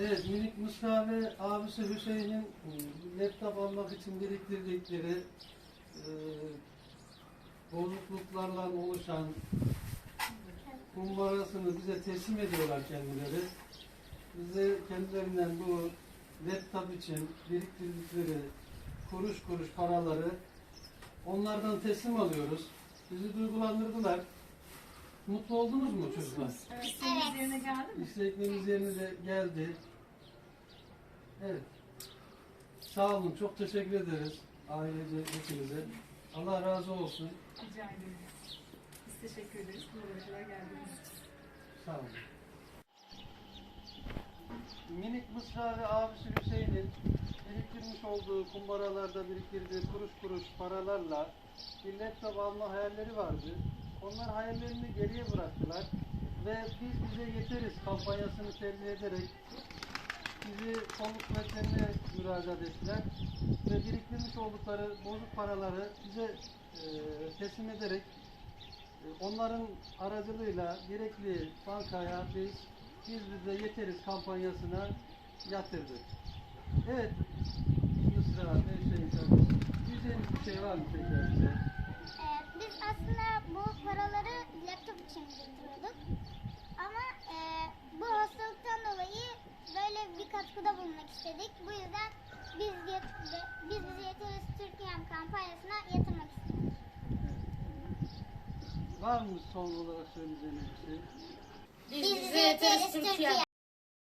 Evet, minik Mustafa ve abisi Hüseyin'in e, laptop almak için biriktirdikleri e, bozukluklarla oluşan kumbarasını bize teslim ediyorlar kendileri. Bize kendilerinden bu laptop için biriktirdikleri kuruş kuruş paraları onlardan teslim alıyoruz. Bizi duygulandırdılar. Mutlu oldunuz mu çocuklar? İsteğiniz yerine geldi mi? İstekleriniz yerine de geldi. Evet. Sağ olun. Çok teşekkür ederiz. Ailece hepinize. Allah razı olsun. Rica ederim. Biz teşekkür ederiz. Buraya kadar geldiğiniz için. Sağ olun. Minik Mısra ve abisi Hüseyin'in biriktirmiş olduğu kumbaralarda biriktirdiği kuruş kuruş paralarla bir laptop alma hayalleri vardı. Onlar hayallerini geriye bıraktılar ve biz bize yeteriz kampanyasını tebliğ ederek bizi kolluk kuvvetlerine müracaat ettiler ve biriktirmiş oldukları bozuk paraları bize e, teslim ederek e, Onların aracılığıyla gerekli bankaya biz biz bize yeteriz kampanyasına yatırdık. Evet, Hüseyin kardeşim. Diyeceğiniz bir şey var mı tekrar biriktiriyorduk. Ama e, bu hastalıktan dolayı böyle bir katkıda bulunmak istedik. Bu yüzden biz, biz bizi yeteriz Türkiye'm kampanyasına yatırmak istedik. Var mı son olarak söyleyeceğiniz bir şey? Biz bizi yeteriz Türkiye.